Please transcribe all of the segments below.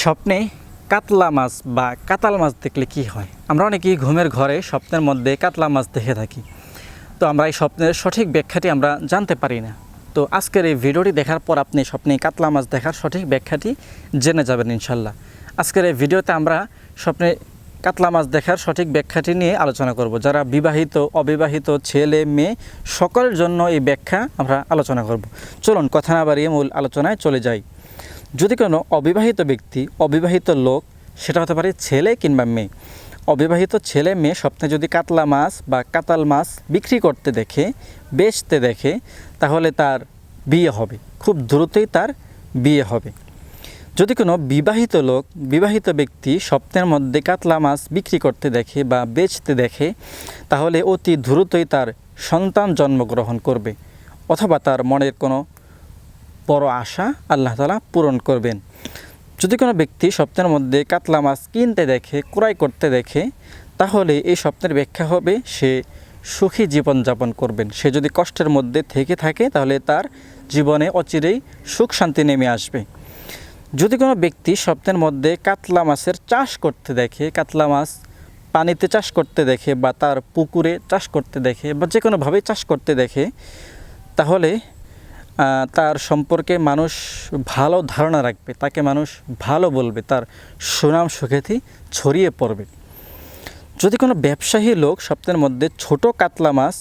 স্বপ্নে কাতলা মাছ বা কাতাল মাছ দেখলে কি হয়? আমরা অনেকেই ঘুমের ঘরে স্বপ্নের মধ্যে কাতলা মাছ দেখে থাকি। তো আমরা এই স্বপ্নের সঠিক ব্যাখ্যাটি আমরা জানতে পারি না। তো আজকের এই ভিডিওটি দেখার পর আপনি স্বপ্নে কাতলা মাছ দেখার সঠিক ব্যাখ্যাটি জেনে যাবেন ইনশাল্লাহ। আজকের এই ভিডিওতে আমরা স্বপ্নে কাতলা মাছ দেখার সঠিক ব্যাখ্যাটি নিয়ে আলোচনা করব। যারা বিবাহিত, অবিবাহিত, ছেলে, মেয়ে, সকলের জন্য এই ব্যাখ্যা আমরা আলোচনা করব। চলুন, কথা না বাড়িয়ে মূল আলোচনায় চলে যাই। যদি কোনো অবিবাহিত ব্যক্তি, অবিবাহিত লোক, সেটা হতে পারে ছেলে কিংবা মেয়ে, অবিবাহিত ছেলে মেয়ে স্বপ্নে যদি কাতলা মাছ বা কাতাল মাছ বিক্রি করতে দেখে, বেচতে দেখে, তাহলে তার বিয়ে হবে। খুব দ্রুতই তার বিয়ে হবে। যদি কোনো বিবাহিত লোক, বিবাহিত ব্যক্তি স্বপ্নের মধ্যে কাতলা মাছ বিক্রি করতে দেখে বা বেচতে দেখে, তাহলে অতি দ্রুতই তার সন্তান জন্মগ্রহণ করবে, অথবা তার মনের কোনো বড় আশা আল্লাহ তালা পূরণ করবেন। যদি কোনো ব্যক্তি স্বপ্নের মধ্যে কাতলা মাছ কিনতে দেখে, ক্রয় করতে দেখে, তাহলে এই স্বপ্নের ব্যাখ্যা হবে, সে সুখী জীবনযাপন করবেন। সে যদি কষ্টের মধ্যে থেকে থাকে, তাহলে তার জীবনে অচিরেই সুখ শান্তি নেমে আসবে। যদি কোনো ব্যক্তি স্বপ্নের মধ্যে কাতলা মাছের চাষ করতে দেখে, কাতলা মাছ পানিতে চাষ করতে দেখে বা তার পুকুরে চাষ করতে দেখে বা যে কোনোভাবেই চাষ করতে দেখে, তাহলে তার সম্পর্কে মানুষ ভালো ধারণা রাখবে, তাকে মানুষ ভালো বলবে, তার সুনাম সুখ্যাতি ছড়িয়ে পড়বে। যদি কোনো ব্যবসায়ী লোক স্বপ্নের মধ্যে ছোট কাতলা মাছ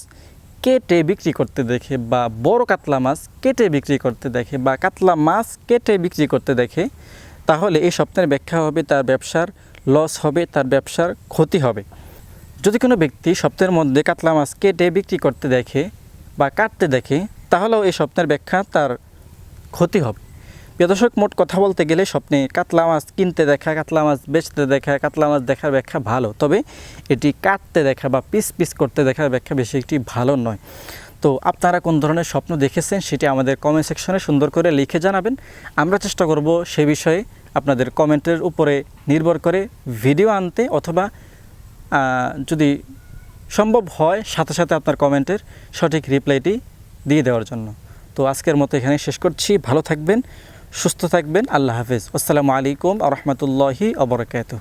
কেটে বিক্রি করতে দেখে বা বড় কাতলা মাছ কেটে বিক্রি করতে দেখে বা কাতলা মাছ কেটে বিক্রি করতে দেখে, তাহলে এই স্বপ্নের ব্যাখ্যা হবে তার ব্যবসার লস হবে, তার ব্যবসার ক্ষতি হবে। যদি কোনো ব্যক্তি স্বপ্নের মধ্যে কাতলা মাছ কেটে বিক্রি করতে দেখে বা কাটতে দেখে তাহলেও এই স্বপ্নের ব্যাখ্যা তার ক্ষতি হবে। দর্শক, মোট কথা বলতে গেলে স্বপ্নে কাতলা মাছ কিনতে দেখা, কাতলা মাছ বেচতে দেখা, কাতলা মাছ দেখার ব্যাখ্যা ভালো। তবে এটি কাটতে দেখা বা পিস পিস করতে দেখার ব্যাখ্যা বেশি একটি ভালো নয়। তো আপনারা কোন ধরনের স্বপ্ন দেখেছেন সেটি আমাদের কমেন্ট সেকশনে সুন্দর করে লিখে জানাবেন। আমরা চেষ্টা করব সে বিষয়ে আপনাদের কমেন্টের উপরে নির্ভর করে ভিডিও আনতে অথবা যদি সম্ভব হয়, সাথে সাথে আপনার কমেন্টের সঠিক রিপ্লাইটি দিয়ে দেওয়ার জন্য। তো আজকের মতো এখানে শেষ করছি। ভালো থাকবেন, সুস্থ থাকবেন। আল্লাহ হাফিজ। আসসালামু আলাইকুম আ রহমতুল্লাহি আবরকাত